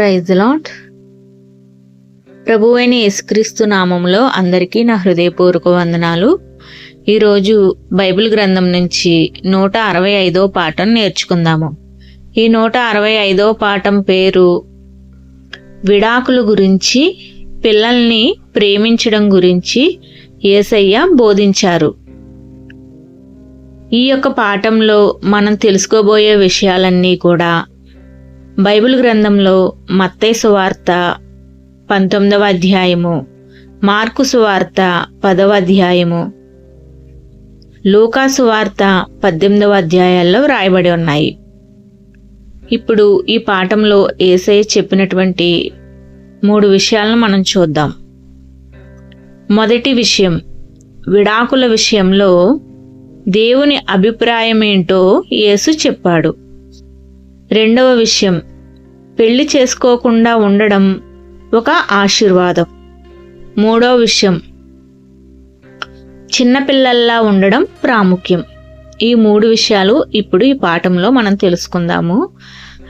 Praise lot ప్రభువైన యేసుక్రీస్తు నామంలో అందరికీ నా హృదయపూర్వక వందనాలు. ఈరోజు బైబిల్ గ్రంథం నుంచి నూట అరవై ఐదో పాఠం నేర్చుకుందాము. ఈ నూట అరవై ఐదో పాఠం పేరు విడాకుల గురించి పిల్లల్ని ప్రేమించడం గురించి ఏసయ్య బోధించారు. ఈ యొక్క పాఠంలో మనం తెలుసుకోబోయే విషయాలన్నీ కూడా బైబిల్ గ్రంథంలో మత్తై సువార్త పంతొమ్మిదవ అధ్యాయము మార్కు సువార్త పదవ అధ్యాయము లూకా సువార్త పద్దెనిమిదవ అధ్యాయాల్లో వ్రాయబడి ఉన్నాయి. ఇప్పుడు ఈ పాఠంలో ఏసయ్య చెప్పినటువంటి మూడు విషయాలను మనం చూద్దాం. మొదటి విషయం విడాకుల విషయంలో దేవుని అభిప్రాయం ఏంటో యేసు చెప్పాడు. రెండవ విషయం. పెళ్ళి చేసుకోకుండా ఉండడం ఒక ఆశీర్వాదం. మూడవ విషయం. చిన్నపిల్లల్లా ఉండడం ప్రాముఖ్యం. ఈ మూడు విషయాలు ఇప్పుడు ఈ పాఠంలో మనం తెలుసుకుందాము.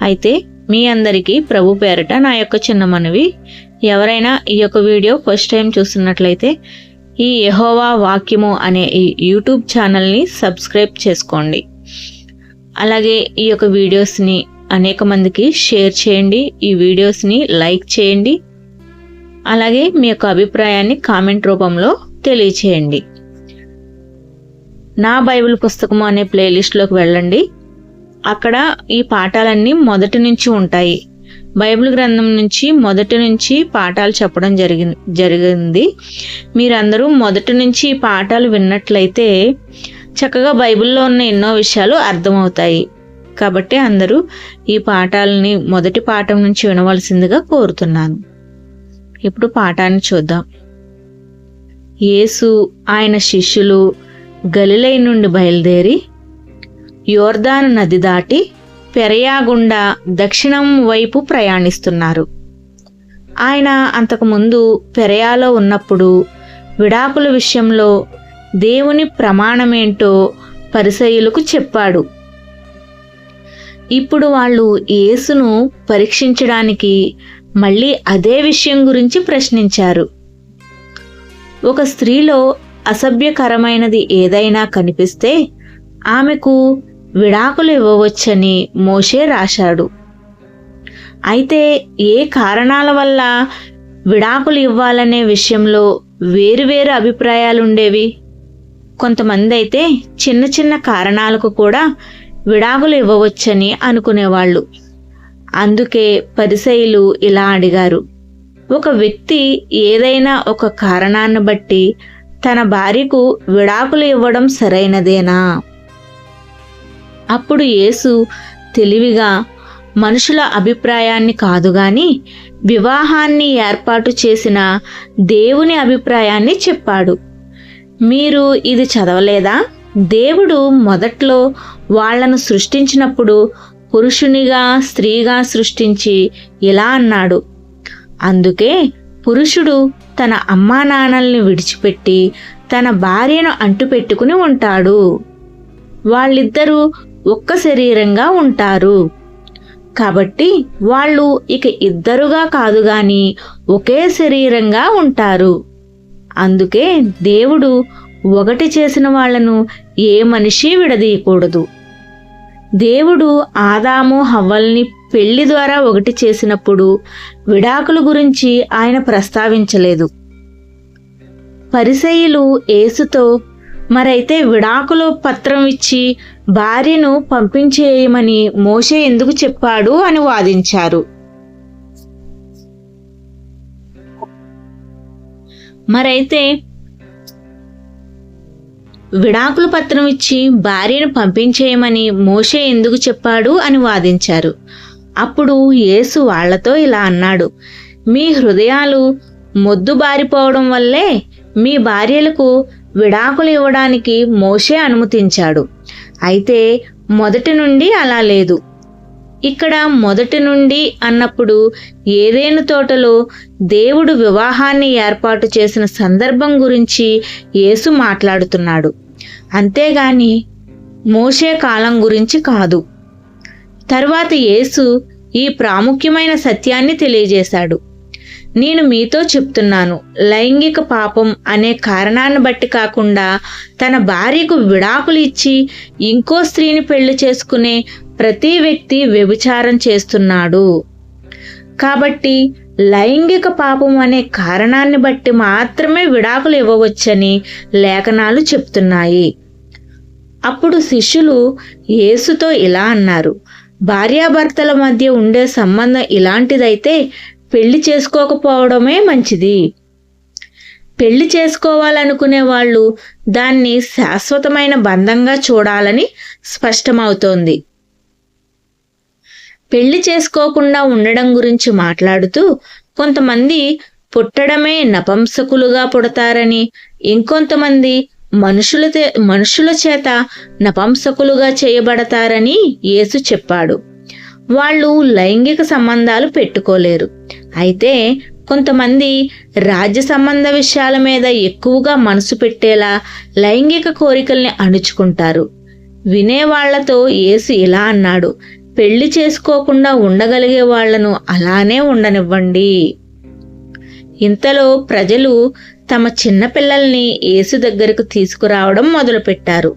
అయితే మీ అందరికీ ప్రభు పేరట నా యొక్క చిన్న మనవి. ఎవరైనా ఈ యొక్క వీడియో ఫస్ట్ టైం చూస్తున్నట్లయితే ఈ యహోవా వాక్యము అనే ఈ యూట్యూబ్ ఛానల్ని సబ్స్క్రైబ్ చేసుకోండి. అలాగే ఈ యొక్క వీడియోస్ని అనేక మందికి షేర్ చేయండి. ఈ వీడియోస్ని లైక్ చేయండి. అలాగే మీ యొక్క అభిప్రాయాన్ని కామెంట్ రూపంలో తెలియచేయండి. నా బైబిల్ పుస్తకము అనే ప్లేలిస్ట్లోకి వెళ్ళండి. అక్కడ ఈ పాఠాలన్నీ మొదటి నుంచి ఉంటాయి. బైబిల్ గ్రంథం నుంచి మొదటి నుంచి పాఠాలు చెప్పడం జరిగి జరిగింది. మీరందరూ మొదటి నుంచి ఈ పాఠాలు విన్నట్లయితే చక్కగా బైబిల్లో ఉన్న ఎన్నో విషయాలు అర్థమవుతాయి. కాబట్టి అందరూ ఈ పాఠాలని మొదటి పాఠం నుంచి వినవలసిందిగా కోరుతున్నాను. ఇప్పుడు పాఠాన్ని చూద్దాం. యేసు ఆయన శిష్యులు గలిలై నుండి బయలుదేరి యోర్దాను నది దాటి పెరయాగుండా దక్షిణం వైపు ప్రయాణిస్తున్నారు. ఆయన అంతకుముందు పెరయాలో ఉన్నప్పుడు విడాకుల విషయంలో దేవుని ప్రమాణమేంటో పరిసయులకు చెప్పాడు. ఇప్పుడు వాళ్ళు యేసును పరీక్షించడానికి మళ్ళీ అదే విషయం గురించి ప్రశ్నించారు. ఒక స్త్రీలో అసభ్యకరమైనది ఏదైనా కనిపిస్తే ఆమెకు విడాకులు ఇవ్వవచ్చని మోషే రాశాడు. అయితే ఏ కారణాల వల్ల విడాకులు ఇవ్వాలనే విషయంలో వేరువేరు అభిప్రాయాలు ఉండేవి కొంతమంది అయితే చిన్న చిన్న కారణాలకు కూడా విడాకులు ఇవ్వవచ్చని అనుకునేవాళ్ళు. అందుకే పరిసయులు ఇలా అడిగారు. ఒక వ్యక్తి ఏదైనా ఒక కారణాన్ని బట్టి తన భార్యకు విడాకులు ఇవ్వడం సరైనదేనా? అప్పుడు యేసు తెలివిగా మనుషుల అభిప్రాయాన్ని కాదు గాని వివాహాన్ని ఏర్పాటు చేసిన దేవుని అభిప్రాయాన్ని చెప్పాడు. మీరు ఇది చదవలేదా? దేవుడు మొదట్లో వాళ్ళను సృష్టించినప్పుడు పురుషునిగా స్త్రీగా సృష్టించి ఇలా అన్నాడు. అందుకే పురుషుడు తన అమ్మా నాన్నల్ని విడిచిపెట్టి తన భార్యను అంటుపెట్టుకుని ఉంటాడు. వాళ్ళిద్దరూ ఒక్క శరీరంగా ఉంటారు. కాబట్టి వాళ్ళు ఇక ఇద్దరుగా కాదు గాని ఒకే శరీరంగా ఉంటారు. అందుకే దేవుడు ఒకటి చేసిన వాళ్ళను ఏ మనిషి విడదీయకూడదు. దేవుడు ఆదాము హవ్వల్ని పెళ్ళి ద్వారా ఒకటి చేసినప్పుడు విడాకుల గురించి ఆయన ప్రస్తావించలేదు. పరిసయులు ఏసుతో మరైతే విడాకులు పత్రం ఇచ్చి భార్యను పంపించేయమని మోషే ఎందుకు చెప్పాడు? అని వాదించారు. మరైతే విడాకుల పత్రం ఇచ్చి భార్యను పంపించేయమని మోషే ఎందుకు చెప్పాడు అని వాదించారు. అప్పుడు యేసు వాళ్ళతో ఇలా అన్నాడు మీ హృదయాలు మొద్దు బారిపోవడం వల్లే మీ భార్యలకు విడాకులు ఇవ్వడానికి మోషే అనుమతించాడు. అయితే మొదటి నుండి అలా లేదు. ఇక్కడ మొదటి నుండి అన్నప్పుడు ఏదేను తోటలో దేవుడు వివాహాన్ని ఏర్పాటు చేసిన సందర్భం గురించి యేసు మాట్లాడుతున్నాడు. అంతేగాని మోషే కాలం గురించి కాదు. తర్వాత యేసు ఈ ప్రాముఖ్యమైన సత్యాన్ని తెలియజేశాడు. నేను మీతో చెప్తున్నాను లైంగిక పాపం అనే కారణాన్ని బట్టి కాకుండా తన భార్యకు విడాకులు ఇచ్చి ఇంకో స్త్రీని పెళ్ళి చేసుకునే ప్రతి వ్యక్తి వ్యభిచారం చేస్తున్నాడు. కాబట్టి లైంగిక పాపం అనే కారణాన్ని బట్టి మాత్రమే విడాకులు ఇవ్వవచ్చని లేఖనాలు చెప్తున్నాయి. అప్పుడు శిష్యులు యేసుతో ఇలా అన్నారు భార్యాభర్తల మధ్య ఉండే సంబంధం ఇలాంటిదైతే పెళ్ళి చేసుకోకపోవడమే మంచిది. పెళ్ళి చేసుకోవాలనుకునే వాళ్ళు దాన్ని శాశ్వతమైన బంధంగా చూడాలని స్పష్టమవుతోంది. పెళ్ళి చేసుకోకుండా ఉండడం గురించి మాట్లాడుతూ కొంతమంది పుట్టడమే నపంసకులుగా పుడతారని ఇంకొంతమంది మనుషుల మనుషుల చేత నపంసకులుగా చేయబడతారని యేసు చెప్పాడు. వాళ్ళు లైంగిక సంబంధాలు పెట్టుకోలేరు. అయితే కొంతమంది రాజ్య సంబంధ విషయాల మీద ఎక్కువగా మనసు పెట్టేలా లైంగిక కోరికల్ని అణుచుకుంటారు. వినేవాళ్ళతో యేసు ఇలా అన్నాడు పెళ్ళి చేసుకోకుండా ఉండగలిగే వాళ్ళను అలానే ఉండనివ్వండి. ఇంతలో ప్రజలు తమ చిన్నపిల్లల్ని ఏసు యేసు దగ్గరకు తీసుకురావడం మొదలుపెట్టారు.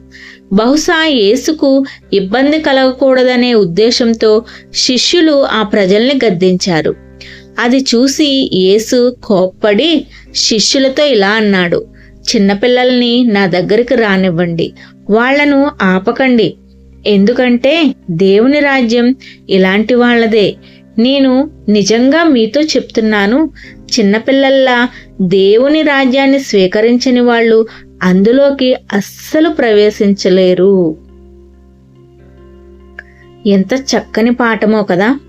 బహుశా యేసుకు ఇబ్బంది కలగకూడదనే ఉద్దేశంతో శిష్యులు ఆ ప్రజల్ని గద్దించారు. అది చూసి యేసు కోప్పడి శిష్యులతో ఇలా అన్నాడు చిన్నపిల్లల్ని నా దగ్గరికి రానివ్వండి. వాళ్ళను ఆపకండి. ఎందుకంటే దేవుని రాజ్యం ఇలాంటి వాళ్ళదే. నేను నిజంగా మీతో చెప్తున్నాను చిన్నపిల్లల్లా దేవుని రాజ్యాన్ని స్వీకరించని వాళ్ళు అందులోకి అస్సలు ప్రవేశించలేరు. ఎంత చక్కని పాఠమో కదా.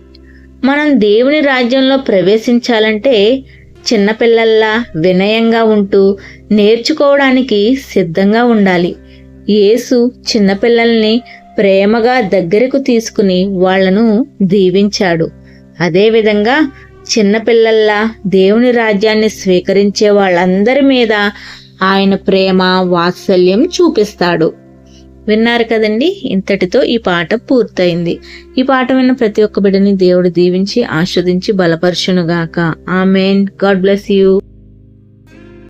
మనం దేవుని రాజ్యంలో ప్రవేశించాలంటే చిన్నపిల్లల్లా వినయంగా ఉంటూ నేర్చుకోవడానికి సిద్ధంగా ఉండాలి. యేసు చిన్నపిల్లల్ని ప్రేమగా దగ్గరకు తీసుకుని వాళ్ళను దీవించాడు. అదేవిధంగా చిన్నపిల్లల్లా దేవుని రాజ్యాన్ని స్వీకరించే వాళ్ళందరి మీద ఆయన ప్రేమ వాత్సల్యం చూపిస్తాడు. విన్నారు కదండి? ఇంతటితో ఈ పాట పూర్తయింది. ఈ పాట విన్న ప్రతి ఒక్క బిడ్డని దేవుడు దీవించి ఆస్వాదించి బలపరచునుగాక. ఆమెన్. God bless you.